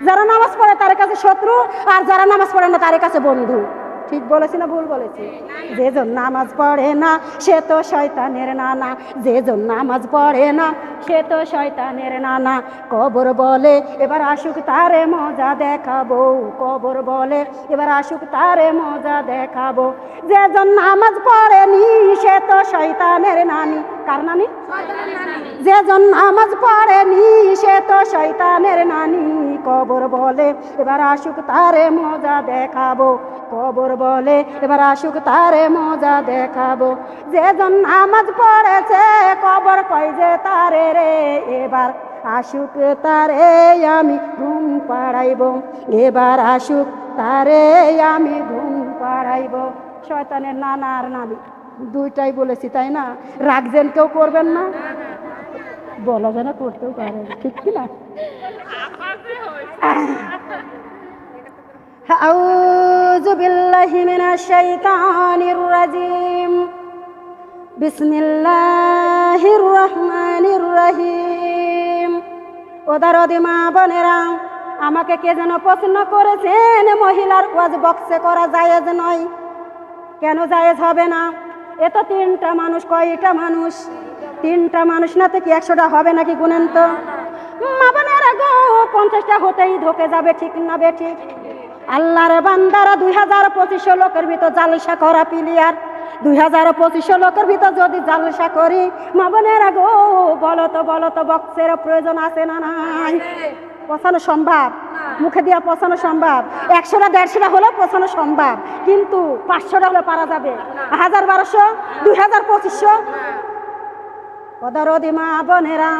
যারা নামাজ পড়ে তার কাছে শত্রু, আর যারা নামাজ পড়ে না তার কাছে বন্ধু। ঠিক বলেছি না ভুল বলেছি? যেজন নামাজ পড়ে না, সে তো শয়তানের নানা। যেজন নামাজ পড়ে না সে তো শয়তানের নানা কবর বলে। এবার আসুক তারে মজা দেখাবো, কবর বলে। এবার আসুক তারে মজা দেখাবো। যেজন নামাজ পড়েনি, সে তো শয়তানের নানি। কার নানি? যেজন নামাজ পড়েনি, সে তো শয়তানের নানি। কবর বলে, এবার আসুক তারে মজা দেখাবো, কবর বলে। এবার আসুক তারে মজা দেখাবো। যেজন নামাজ পড়েছে, কবর কয় যে তারে রে এবার আসুক তারে আমি ঘুম পাড়াইব এবার আসুক তারে আমি ঘুম পাড়াইব শয়তানের নানা আর নানি দুইটাই বলেছি তাই না রাখছেন কেউ করবেন না বলা যেন করতেও পারে ঠিক কি না أعوذ بالله من الشيطان الرجيم বিসমিল্লাহির রহমানির রহিম ওদারদি মা বোনেরা, আমাকে কে যেন প্রশ্ন করেছেন, মহিলার ওয়াজ বক্সে করা জায়েজ নয়। কেন জায়েজ হবে না? এ তো তিনটা মানুষ, কয়টা মানুষ? তিনটা মানুষ না তো কি একশোটা হবে নাকি গুনেন তো? মা বোনেরা গো, পঞ্চাশটা হতেই ঢোকে যাবে, ঠিক না বে ঠিক? আল্লাহর বান্দারা দুই হাজার পঁচিশশো লোকের ভিতর জালিসা করা পিলিয়ার। দুই হাজার পঁচিশশো লোকের ভিতর যদি জালসা করি মা বোনেরা গো বলো তো বলো তো বক্সের প্রয়োজন আছে না নাই? পচানো সম্ভব? মুখে দিয়া পচানো সম্ভব? একশোটা দেড়শোটা হলেও পচানো সম্ভব। কিন্তু পাঁচশোটা হলে পারা যাবে? হাজার বারোশো? দুই হাজার পঁচিশশো? পদারদি মা বোনেরা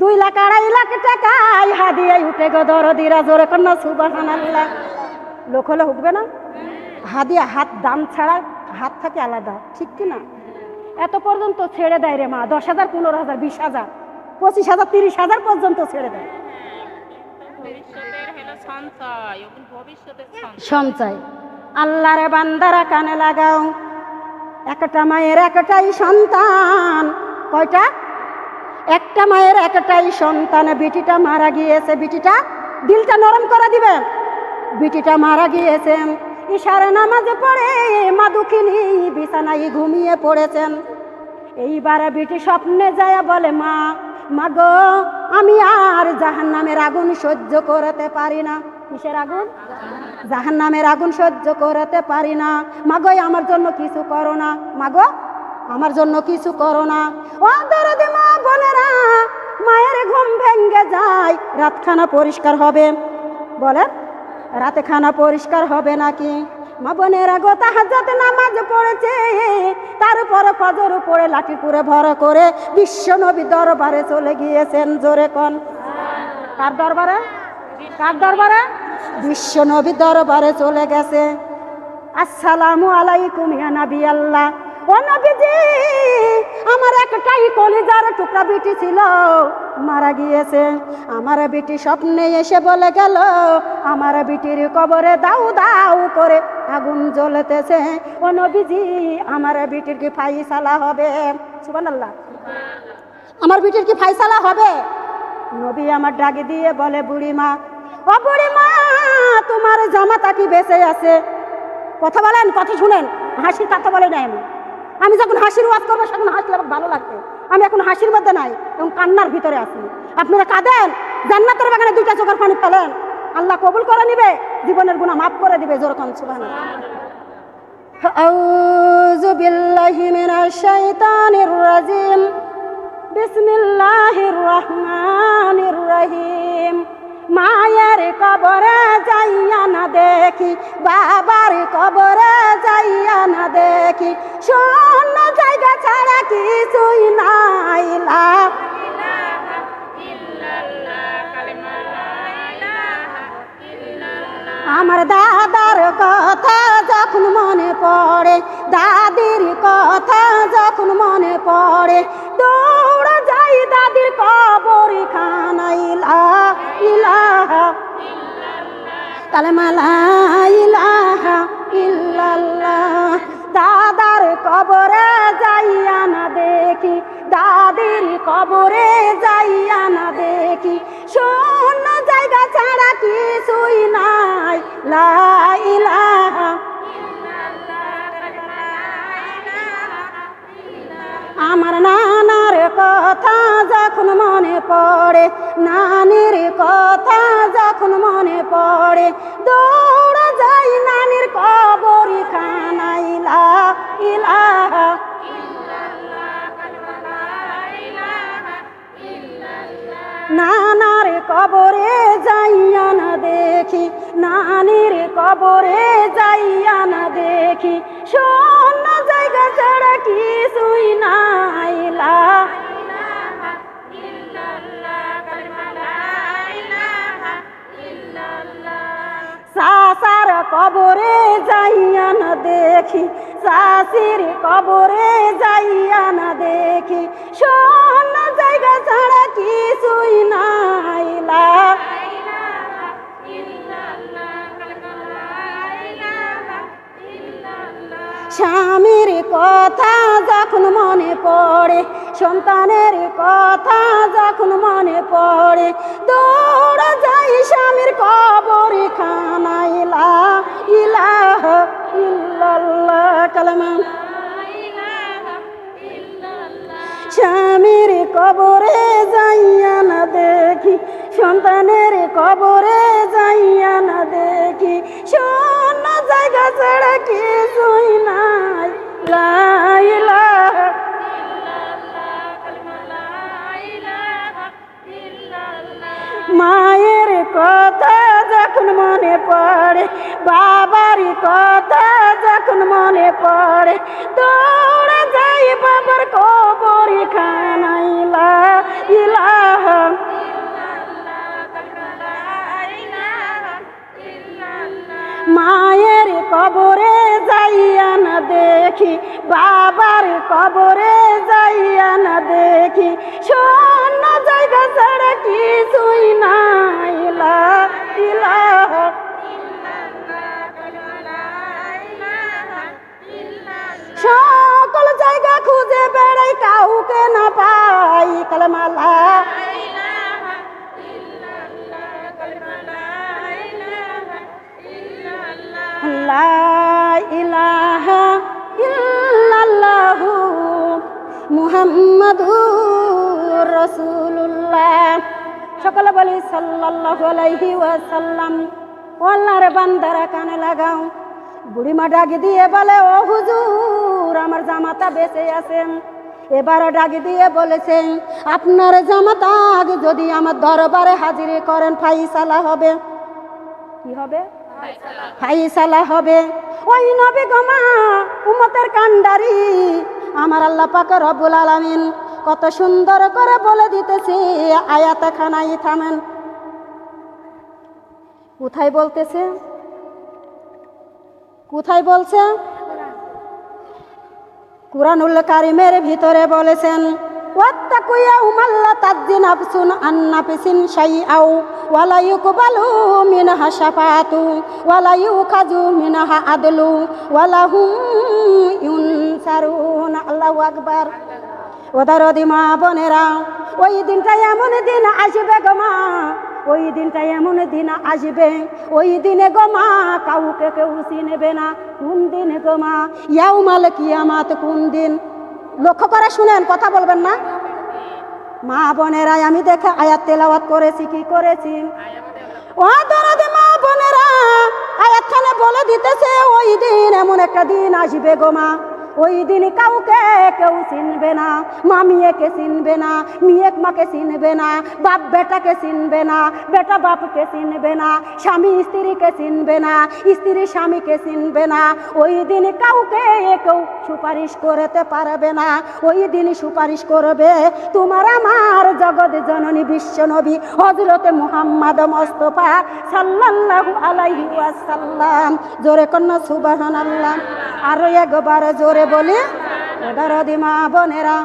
দুই লাখ আড়াই লাখ টাকায় হাদিয়াই উঠে গো দরদিরা জোরে কন্যা আল্লাহ লোক হলে উঠবে না? হাদিয়া হাত দাম ছাড়া হাত থাকে আলাদা ঠিক কি না এত পর্যন্ত ছেড়ে দেয় রে মা দশ হাজার পনেরো হাজার বিশ হাজার পঁচিশ হাজার তিরিশ হাজার পর্যন্ত ছেড়ে দেয়। সঞ্চয় আল্লাহরে বান্দারা কানে লাগাও একটা মায়ের একটাই সন্তান। কয়টা? একটা মায়ের একটাই সন্তান। বিটিটা মারা গিয়েছে বিটিটা দিলটা নরম করে দিবেন বিটিটা মারা গিয়েছে ইশারে নামাজে পড়ে মা দুঃখিনী বিছানায় ঘুমিয়ে পড়েছেন। এইবার বিটি স্বপ্নে যায় বলে, মা মা গো, আমি আর জাহান নামের আগুন সহ্য করতে পারি না। কিসের আগুন? জাহান নামের আগুন সহ্য করতে পারি না। মাগো আমার জন্য কিছু করো না। মাগো আমার জন্য কিছু করো না। ও দরদি মা বোনেরা, মায়ের ঘুম ভেঙ্গে যায়, রাতখানা পরিষ্কার হবে। বলেন রাতে খানা পরিষ্কার হবে নাকি? মা বোনেরা, গো তাহাজাতে নামাজ পড়েছে। তারপর ফজর পড়ে লাঠি করে ভর করে বিশ্ব নবী দরবারে চলে গিয়েছেন জোরে কন। কার দরবারে? কার দরবারে? বিশ্ব নবী দরবারে চলে গেছে। আসসালামু আলাইকুম ইয়া নবী আল্লাহ। ও নবীজি আমার একটাই কলিজার টুকরা বিটি ছিল, মারা গিয়েছে। আমার বিটি স্বপ্নে এসে বলে গেল, আমার বিটির কবরে দাউ দাউ করে আগুন জ্বলতেছে। ও নবীজি, আমার বিটির কি ফাইসালা হবে? সুবহানাল্লাহ। আমার বিটির কি ফাইসালা হবে? নবী আমার ডাকে দিয়ে বলে বুড়ি মা ও বুড়ি মা তোমার জামাতা কি বেঁচে আছে? কথা বলেন, কথা শুনেন, হাসির কথা বলে নাই আমি আমি যখন হাসির ওয়াজ করবো তখন হাসলে আমার ভালো লাগবে আমি এখন হাসির মধ্যে নাই এবং কান্নার ভিতরে আছি আপনারা কাঁদেন জান্নাতের বাগানে দুইটা চোখের পানি ফেলেন আল্লাহ কবুল করে নিবে জীবনের গুণা মাফ করে দিবে যেরকম সুবাহ أعوذ بالله من الشيطان الرجيم بسم الله الرحمن الرحيم মায়ের কবরে যাইয়া না দেখি, বাবার কবরে যাইয়া না দেখি। শূন্য জায়গা ছাড়া কিছুই নাই লাভ আমার দাদার কথা যখন মনে পড়ে, দাদির কথা যখন মনে পড়ে, দৌড় যাই দাদির কবর খানাইলা ইলাহা কালেমালা ইলাহা ইল্লাল্লাহ। দাদার কবরে যাইয়া না দেখি, দাদির কবরে যাইয়া না দেখি। শূন্য জায়গা ছাড়া কিছুই নাই লাইলাহা আমার নানার কথা যখন মনে পড়ে, নানির কথা যখন মনে পড়ে, দৌড়া যাই নানির কবরি খানাইলা ইলাহা নানার কবরে যাইয়া না দেখি, নানির কবরে যাইয়া না দেখি শূন্য কবরে যাইয়া না দেখি সাসির কবরে যাইয়া না দেখি। শূন্য জায়গা ছাড়া কিছুই নাই, লা স্বামীর কথা যখন মনে পড়ে সন্তানের কথা যখন মনে পড়ে, দৌড়া যাই স্বামীর কবর খানা ইলা ইলাহ ইল্লাল্লাহ, কালামা। স্বামীর কবরে যাইয়া না দেখি, সন্তানের কবরে যাইয়া না দেখি শূন্য জায়গা ছাড়া কিছুই নাই লাইলাহ মায়ের কথা যখন মনে পড়ে বাবার কথা যখন মনে পড়ে, দৌড়ে যাই বাবার কবরে খানাইলা ইলাহ মায়ের কবরে যাইয়া না দেখি বাবার কবরে যাইয়া না দেখি। শূন্য জায়গা ছাড়া কিছুই নাই। লা সকল জায়গা খুঁজে বেড়াই, কাউকে না পাই। কালমালা। ইলাহা মুহাম্মাদুর রাসূলুল্লাহ। সকলে বলি সাল্লাল্লাহু আলাইহি ওয়াসাল্লাম। ও আল্লাহর বান্দারা কানে লাগাও। বুড়িমা ডাকি দিয়ে বলে, ও হুজুর, আমার জামাতা বেঁচে আছেন। এবার ডাকি দিয়ে বলেছেন আপনার জামাতা আগে যদি আমার দরবারে হাজিরি করেন, ফাইসালা হবে। কি হবে? ফাইসালা হবে। ওই নবী গমা উমতের কান্ডারি আমার আল্লাহ পাক রব্বুল আলামিন কত সুন্দর করে বলে দিতেছি, আয়াত খানাই থামেন। কোথায় বলতেছে? কোথায় বলছে? কুরআনুল কারিমের ভিতরে বলেছেন ওয়াত্তাকু ইয়াউমাল্লা তাজ্জি নাফসুন আন নাফসিন শাইআও, ওয়ালা ইউকবালু মিনহা শাফাআতু ওয়ালা ইউখাযু মিনহা আদলু, ওয়ালা হুম ইউনসারুন। আল্লাহু আকবার। ওদার মা বোনেরা, ওই দিনটা এমন দিন আসবে গো মা, ওই দিনটা এমন দিন আসবে, ওই দিনে গো মা কাউকে কেউ চিনবে না। কোন দিন গো মা? ইয়াও মাল কিয়ামাত কোন দিন? লক্ষ্য করে শুনেন, কথা বলবেন না। মা বোনেরাই আমি দেখে আয়াত তেলাওয়াত করেছি, কি করেছি? ও দরদে মা বোনেরা, আয়াতখানে বলে দিতেছে, ওই দিন এমন একটা দিন আসবে গো মা। ওই দিন কাউকে কেউ চিনবে না মা চিনবে না মেয়ে মাকে চিনবে না, বাপ বেটাকে চিনবে না, বেটা বাপকে চিনবে না, স্বামী স্ত্রীকে চিনবে না, স্ত্রী স্বামীকে চিনবে না। ওই দিন কাউকে কেউ সুপারিশ করতে পারবে না। ওই দিন সুপারিশ করবে তোমার আমার জগৎ জননী বিশ্বনবী হজরতে মুহাম্মদ মোস্তফা সাল্লাল্লাহু আলাইহি ওয়াসাল্লাম। জোরে কন্যা সুবহানাল্লাহ। আরও একবার জোরে বলি ওদার মা বোনেরা,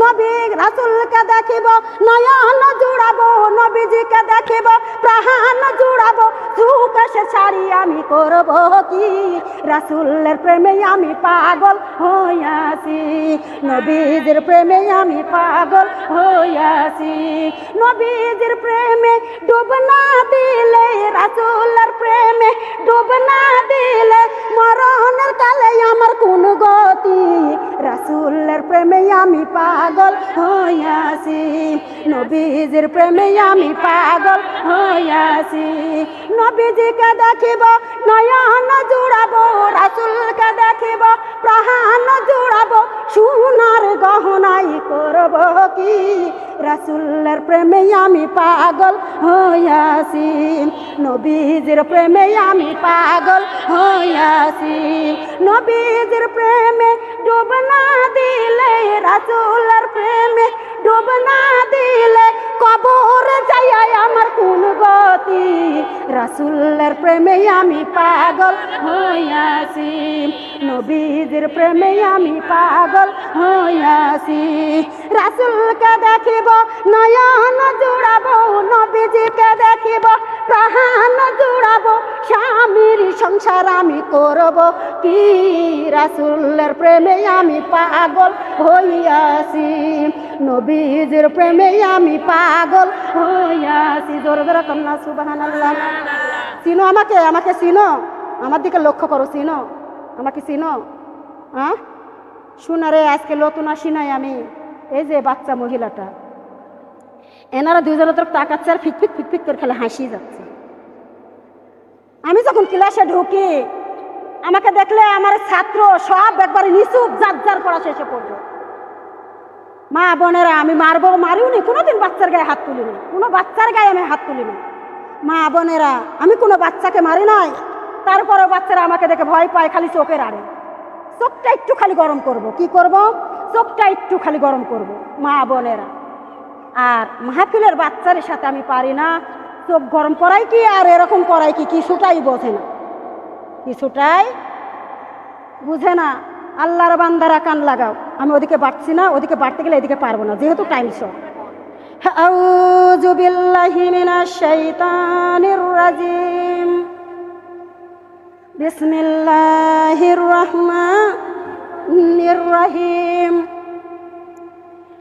নবী দেখিব, নয়ন জুড়াবো, নবীজিকে দেখিব, প্রাণ জুড়াবো সুখ সে ছাড়ি আমি করব কি? রাসুলের প্রেমে আমি পাগল হইয়াছি, নবীজির প্রেমে আমি পাগল হইয়াছি, নবীজির প্রেমে ডুব না দিলে, রাসুলের প্রেমে ডুব না দিলে, মরণের কালে আমার কোন গতি? রাসুলের প্রেমে আমি পাগল হইয়াছি, নবীজির প্রেমে আমি পাগল হইয়াছি। নবীজিকে দেখিব, নয়ন জুড়াবো, রাসুলকে দেখিব, প্রাণ জুড়াবো, সোনার গহনাই করব কি? রাসুলের প্রেমে আমি পাগল হইয়াছি, নবীজির প্রেমে আমি পাগল হইয়াছি। নবীজির প্রেমে ডুব না দিলে রাসুলের প্রেমে ডুব দিলে কবর যাই আমার কোন গতি? রাসুলের প্রেমে আমি পাগল হইয়াছি। নবীজির প্রেমে আমি পাগল হইয়াছি। রাসুলকে দেখিব, নয়ন জুড়াবো, নবীজিকে দেখিব, প্রাণ জুড়াবো, স্বামীর সংসার আমি করব কি? রাসুলের প্রেমে আমি পাগল হইয়াছি। নবীজির প্রেমে আমি পাগল হইয়াছি জোরে জোরে কন্যা সুবাহান চিনো আমাকে আমাকে চিনো। আমার দিকে লক্ষ্য করো, চিনো। আমাকে চিনো। হ্যাঁ শুনারে আজকে নতুন আসি নাই আমি। এই যে বাচ্চা মহিলাটা। এনারা দুজনে তোর তাকাচ্ছে আর ফিটফিট ফিটফিট করে খেলে হাসি যাচ্ছে। আমি যখন ক্লাসে ঢুকি, আমাকে দেখলে আমার ছাত্র সব একবারে নিচুপ যার যার পড়া শেষে পড়বে মা বোনেরা, আমি মারবো, মারিওনি, কোনোদিন বাচ্চার গায়ে হাত তুলিনি। কোনো বাচ্চার গায়ে আমি হাত তুলিনি। মা বোনেরা, আমি কোনো বাচ্চাকে মারি নাই। তারপরে বাচ্চারা আমাকে দেখে ভয় পায়, খালি চোখের আড়ে। চোখটা একটু খালি গরম করব। কি করব? চোখটা একটু খালি গরম করব, মা বোনেরা। আর মাহফিলের বাচ্চার সাথে আমি পারি না। চোখ গরম করাই কি আর এরকম করাই কি? কিছুটাই বোঝে না। কিছুটাই বুঝে না। আল্লাহর বান্দারা কান লাগাও। আমি ওদিকে বাড়ছি না ওদিকে বাড়তে গেলে এদিকে পারবো না যেহেতু টাইম শর্ট أعوذ بالله من الشيطان الرجيم بسم الله الرحمن الرحيم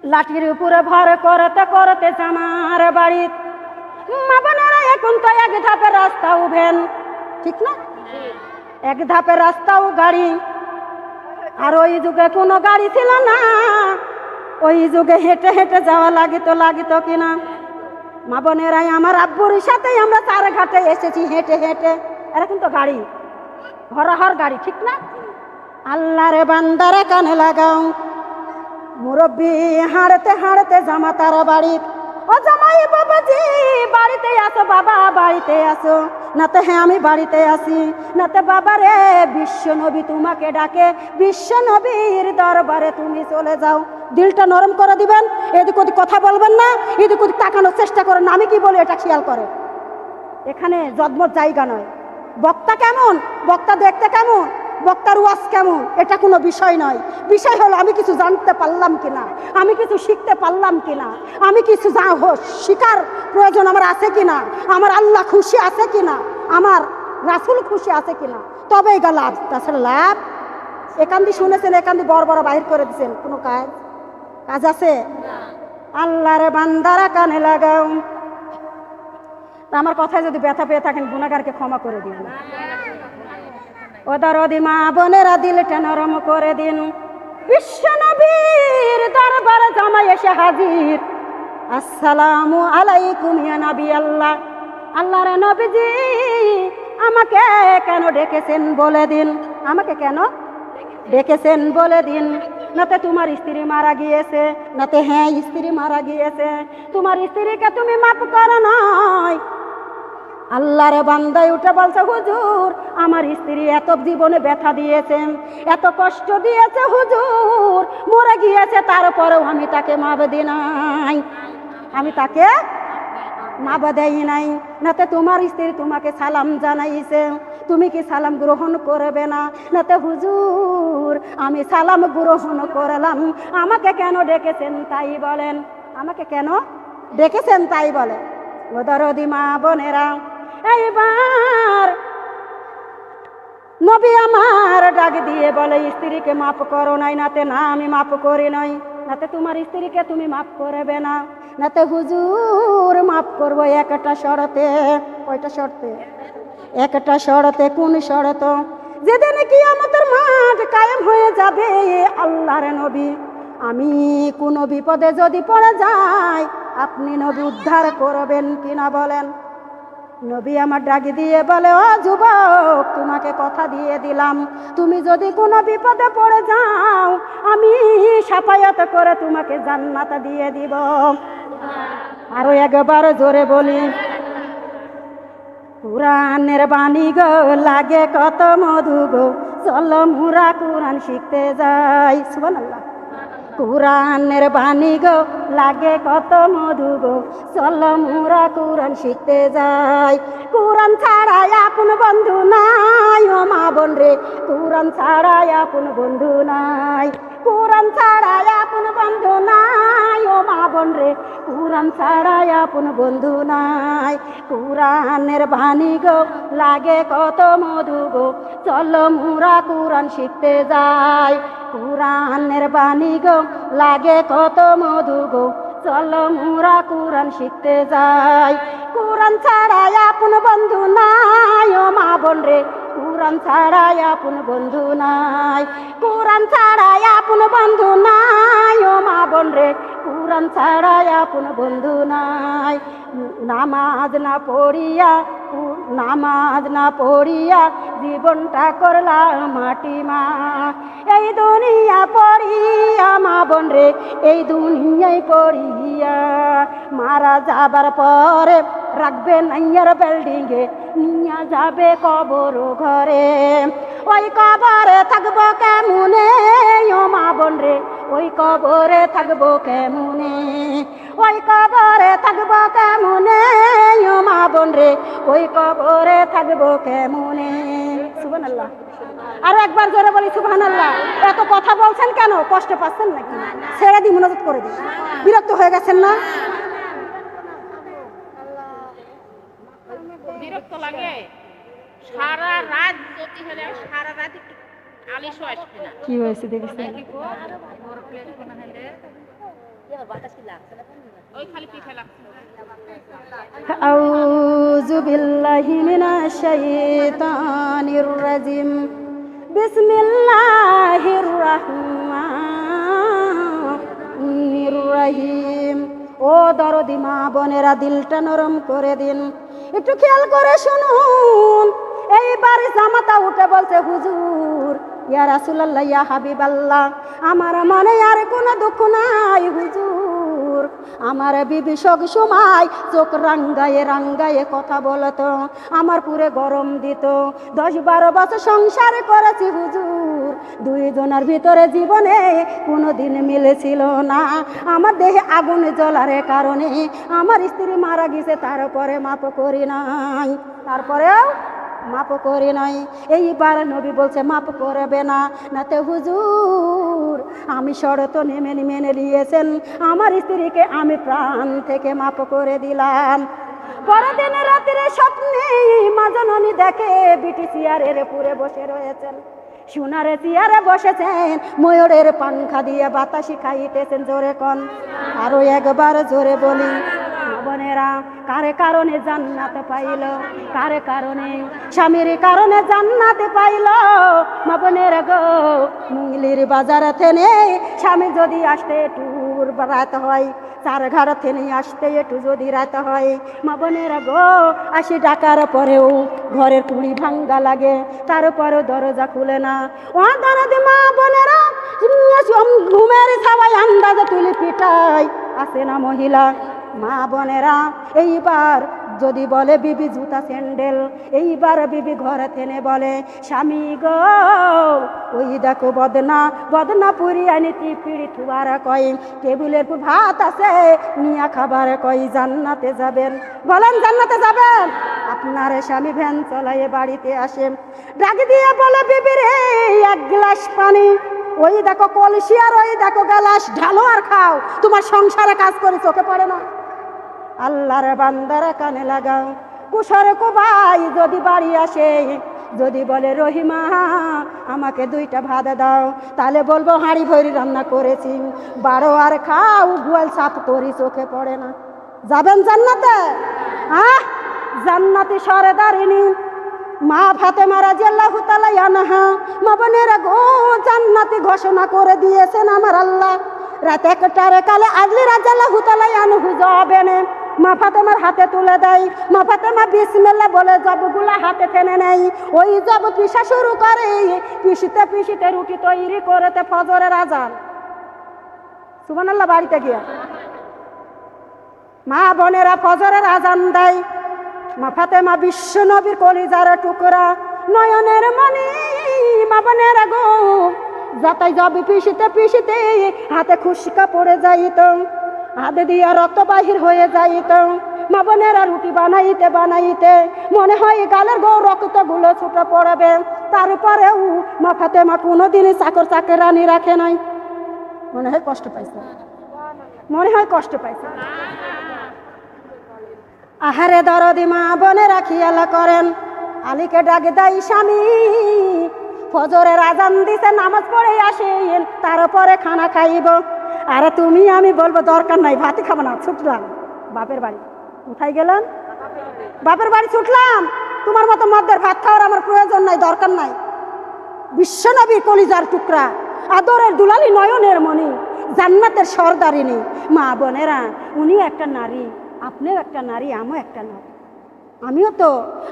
লাঠির উপরে ভর করতে করতে জামার বাড়ি মা বোনেরা এখন তো এক ধাপের রাস্তা উভেন ঠিক না এক ধাপের রাস্তাও গাড়ি আর ওই যুগে কোনো গাড়ি ছিল না। ওই যুগে হেঁটে হেঁটে যাওয়া লাগিত লাগিত কিনা। মা বোনেরাই আমার আব্বুর সাথে আমরা চার ঘাটে এসেছি, হেঁটে হেঁটে। এরকম তো গাড়ি, হরহর গাড়ি, ঠিক না? আল্লাহরে বান্দারে কানে লাগাও। মুরব্বী হাঁড়তে হাঁড়তে জামা তার বাড়ি। ও জামাই বাবাজি, বাড়িতে আসো বাবা বাড়িতে আসো নাতে হ্যাঁ আমি বাড়িতে আসি নাতে বাবা রে বিশ্ব নবী তোমাকে ডাকে। বিশ্ব নবীর দরবারে তুমি চলে যাও। দিলটা নরম করে দিবেন, এদিক ওদিক কথা বলবেন না, এদিক ওদিক তাকানোর চেষ্টা করেন। আমি কি বলি এটা খেয়াল করে। এখানে জন্মর জায়গা নয়। বক্তা কেমন? বক্তা দেখতে কেমন? বক্তার ওয়াজ কেমন? এটা কোনো বিষয় নয়। বিষয় হলো আমি কিছু জানতে পারলাম কিনা? আমি কিছু শিখতে পারলাম কিনা? আমি কিছু যা শিকার প্রয়োজন আমার আছে কিনা? আমার আল্লাহ খুশি আছে কিনা? আমার রাসুল খুশি আছে কিনা? তবে এটা লাভ তাছাড়া লাভ? একান্দি শুনেছেন একান্দি বড় বড় বাহির করে দিচ্ছেন কোনো কাজ? কাজ আছে? আল্লাহরে বান্দারা কানে লাগাও। আমার কথায় যদি ব্যথা পেয়ে থাকেন গুণাগারকে ক্ষমা করে দিন ওদারদি মা বোনেরা দিলটা নরম করে দিন। বিশ্বনবীর দরবারে জামাই এসে হাজির। আসসালামু আলাইকুম ইয়া নবী আল্লাহ। আল্লাহর নবীজি আমাকে কেন ডেকেছেন বলে দিন? আমাকে কেন ডেকেছেন বলে দিন? নাতে তোমার স্ত্রী মারা গিয়েছে নাতে হ্যাঁ স্ত্রী মারা গিয়েছে। তোমার স্ত্রীকে তুমি মাপ করো নয় আল্লাহরে বান্দায় উঠে বলছে, হুজুর, আমার স্ত্রী এত জীবনে ব্যথা দিয়েছেন, এত কষ্ট দিয়েছে, হুজুর, মরে গিয়েছে, তারপরেও আমি তাকে মাপ দি নাই। আমি তাকে মা দেয় নাই। নাতে তোমার স্ত্রী তোমাকে সালাম জানাইছে, তুমি কি সালাম গ্রহণ করবে না? নাতে হুজুর, আমি সালাম গ্রহণ করলাম। আমাকে কেন ডেকেছেন তাই বলেন। আমাকে কেন ডেকেছেন তাই বলেন। ও দরদি মা বোনেরা এইবার নবী আমার ডাক দিয়ে বলে, স্ত্রীকে মাফ করো নাই, নাতে না আমি মাফ করি নাই। নাতে তোমার স্ত্রীকে তুমি মাফ করবে না। নাতে হুজুর, মাফ করব একটা শরতে। কয়টা শর্তে? একটা শরতে, কোন শরত? যেদিন কি আমাদের মাঠ কায়েম হয়ে যাবে আল্লাহর নবী, আমি কোনো বিপদে যদি পড়ে যাই, আপনি নবী উদ্ধার করবেন কিনা বলেন? নবী আমার ডাকি দিয়ে বলে, ও যুবক, তোমাকে কথা দিয়ে দিলাম। তুমি যদি কোনো বিপদে পড়ে যাও, আমি সাফায়াত করে তোমাকে জান্নাত দিয়ে দিব। আরও একবার জোরে বলি, কোরআনের বাণী গো, লাগে কত মধু গো। চলো মুরা কোরআন শিখতে যাই। সুবহানাল্লাহ। কোরআনের বাণী গো, লাগে কত মধু গো। চলো মুরা কোরআন শিখতে যাই। কোরআন ছাড়াই আপন বন্ধু নাই ও মা বোন রে। কোরআন ছাড়াই আপন বন্ধু নাই। কোরআন ছাড়ায় আপন বন্ধু নাই। ও মা বোন রে কোরআন ছাড়ায় আপন বন্ধু নাই। কোরআনের বাণী গো, লাগে কত মধু গো। চলো মুরা কোরআন শিখতে যাই। কোরআনের বাণী গো, লাগে কত মধু গো। চলো মুরা কোরআন শিখতে যাই। কোরআন ছাড়াই আপন বন্ধু নাই, ও মা বোন রে। কোরআন ছাড়াই আপন বন্ধু নাই। কোরআন ছাড়াই আপন বন্ধু নাই, ও মা বোন রে। কোরআন ছাড়াই আপন বন্ধু নাই। নামাজ না পড়িয়া নামাজ না পড়িয়া জীবনটা করলাম মাটি মা। এই দুনিয়া পড়িয়া মা বোন রে, এই দুনিয়ায় পড়িয়া। মারা যাবার পরে রাখবে নাইয়ার বিল্ডিংয়ে, নিয়া যাবে কবর ঘরে। ওই কবরে থাকব কেমনে? মা বোন রে, ওই কবরে থাকব কেমনে? ওই কবরে থাকব কেমনে? ও মা বোন রে, ওই কবরে থাকব কেমনে? সুবহানাল্লাহ। আরও একবার জোরে বলি, সুবহানাল্লাহ। এত কথা বলছেন কেন? কষ্ট পাচ্ছেন নাকি? ছেড়ে দিই, মনোযোগ করে দিই। বিরক্ত হয়ে গেছেন না? বিরক্ত লাগে। সারা রাত যদি হলে সারা রাত একটু কি হয়েছে দেখিস ওই খালি পিঠে লাগছে أعوذ بالله من الشيطان الرجيم بسم الله الرحمن الرحيم ও দরদি মা বোনেরা দিলটা নরম করে দিন একটু খেয়াল করে শুনুন এইবার জামাতা উঠে বলছে হুজুর ইয়া রাসুলাল্লাহ, ইয়া আমার মনে আর কোনো দুঃখ নাই হুজুর। আমার বিবি সব সময় চোখ রাঙ্গায়ে রাঙ্গায়ে কথা বলতো, আমার পুরে গরম দিত। দশ বারো বছর সংসার করেছি হুজুর, দুইজনের ভিতরে জীবনে কোনো দিন মিলেছিল না। আমার দেহে আগুন জ্বলার কারণে আমার স্ত্রী মারা গেছে, তারপরে মাপ করি নাই। তারপরেও মাপ করি নাই। এইবার নবী বলছে, মাপ করবে না। নাতে হুজুর, আমি শরত নেমে মেনে নিয়েছেন। আমার স্ত্রীকে আমি প্রাণ থেকে মাপ করে দিলাম। পরের দিন রাত্রে স্বপ্নে মা জননী দেখে বিটি চেয়ারের পুরে বসে রয়েছেন। সোনারে চেয়ারে বসেছেন, ময়ূরের পাংখা দিয়ে বাতাসি খাইতেছেন জোরে কন। আরও একবার জোরে বলি বোনেরা কারে কারণে জান্নাত পাইল? কারে কারণে? স্বামীর কারণে জান্নাত পাইল? মা বোনেরা গো, মুঙ্গলির বাজার থেনে স্বামী যদি আসতে টুর রাত হয় চার ঘাট থেনে আসতে একটু যদি রাত হয়, মা বোনেরা গো, আসি ডাকার পরেও ঘরের কুড়ি ভাঙ্গা লাগে, তারপরেও দরজা খুলে না। ও দাঁড়াতে মা বোনেরা, ঘুমের সবাই আন্দাজে তুলি পিটাই, আসে না মহিলা। মা বোনেরা, এইবার যদি বলে বিবি জুতা স্যান্ডেল, এইবার বিবি ঘরে থেনে বলে, স্বামী গো, ওই দেখো বদনা বদনা পুরি আনি পিড়ি থুবার কই টেবিলের ভাত আছে, নিয়া খাবার কই জান্নাতে যাবেন। বলেন, জান্নাতে যাবেন? আপনার স্বামী ভ্যান চলাইয়ে বাড়িতে আসেন ডাক দিয়ে বলে, বিবি রে, এক গ্লাস পানি, ওই দেখো কলসি আর ওই দেখো গ্লাস, ঢালো আর খাও, তোমার সংসারে কাজ করে, চোখে পড়ে না। আল্লাহর বান্দারা কানে লাগাও। কুশর ভাই যদি বাড়ি আসে, যদি বলে, রহিমা, আমাকে দুইটা ভাত দাও। তাহলে বলব, হাঁড়ি ভরি রান্না করেছি। বারো আর খাও, গোয়াল সাফ করি চোখে পড়ে না। যাবেন জান্নাতে? হ্যাঁ জান্নাতি সরেদারিনী মা ফাতে মারা জেল্লাহু তালা আনহা, মা বোনেরা গো, জান্নাতি ঘোষণা করে দিয়েছেন আমার আল্লাহ। রাত একটারে কালে আগলি রাজাল্লাহু তালা আনহু যাবেন। মা ফাতেমার হাতে তুলে দেয়। মা ফাতেমা বিসমিল্লা বলে, জবগুলা হাতে টেনে নেই। ওই জব পিসা শুরু করে। পিসিতে পিসিতে রুটি তৈরি করেতে ফজরের আজান। সুবহানাল্লাহ, বাড়িতে গিয়া। মা বোনেরা ফজরের আজান দেয়। মা ফাতেমা বিশ্ব নবীর কলিজার টুকরা নয়নের মনি মা বোনেরা গো, যাতাই যাবে পিসিতে পিসিতে হাতে খুশকা পড়ে যাইত। হাতে দিয়া রক্ত বাহির হয়ে যাইত। মা বোনেরা রুটি বানাইতে বানাইতে মনে হয় গালের গো রক্তগুলো ছুটে পড়বে। তারপরেও মা ফাতেমা কোনোদিনই চাকর চাকরানি রাখে নাই। মনে হয় কষ্ট পাইছে। মনে হয় কষ্ট পাইছে। আহারে দরদি মা বনে রাখিয়াল করেন। আলীকে ডাকে দেয় স্বামী, ফজরের আজান দিছে, নামাজ পড়ে আসেন, তারপরে খানা খাইব। আরে তুমি, আমি বলব দরকার নাই, ভাতই খাব না, ছুটলাম। বাপের বাড়ি। কোথায় গেলাম বাপের বাড়ি ছুটলাম। তোমার মতো মদ্যের ভাত খাওয়ার আমার প্রয়োজন নাই, দরকার নাই। বিশ্বনবীর কলিজার টুকরা, আদরের দুলালি নয়নের মণি, জান্নাতের সর্দারিনী। মা বোনেরা উনি একটা নারী, আপনিও একটা নারী, আমিও একটা নারী। আমিও তো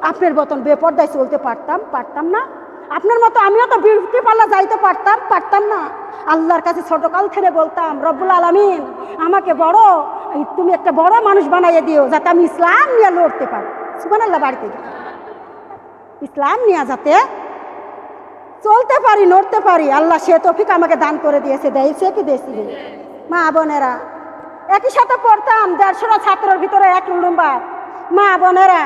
আপনার মতন বেপর্দায় চলতে পারতাম পারতাম না। আপনার মতো আমিও তো বিউটি পার্লার যাইতে পারতাম পারতাম না। আল্লাহর কাছে ছোটকাল থেকে বলতাম, রব্বুল আলমিন, আমাকে বড় তুমি একটা বড় মানুষ বানাইয়ে দিও, যাতে আমি ইসলাম নিয়ে লড়তে পারি। সুবান আল্লাহ বাড়িতে ইসলাম নিয়ে যাতে চলতে পারি নড়তে পারি, আল্লাহ সে তফিক আমাকে দান করে দিয়েছে দিয়েছে কি দিয়েছি মা বোনেরা, একই সাথে পড়তাম দেড়শোটা ছাত্রের ভিতরে এক নম্বর। মা বোনেরা,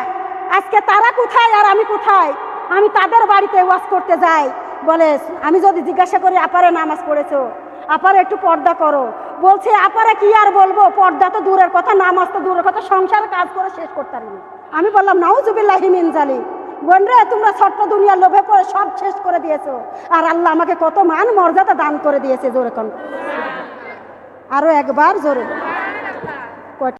আজকে তারা কোথায় আর আমি কোথায়? আমি তাদের বাড়িতে ওয়াজ করতে যাই। বলে, আমি যদি জিজ্ঞাসা করি, আপারে নামাজ পড়েছো? আপারে একটু পর্দা করো। বলছে, আপারে কি আর বলব? পর্দা তো দূরের কথা, নামাজ তো দূরের কথা, সংসার, কাজ করে শেষ করতে পারিনি আমি বললাম, নাউজুবিল্লাহি মিন জালি বোন রে তোমরা ছোট্ট দুনিয়ার লোভে পড়ে সব শেষ করে দিয়েছ। আর আল্লাহ আমাকে কত মান মর্যাদা দান করে দিয়েছে জোরে কন। আরও একবার জোরে।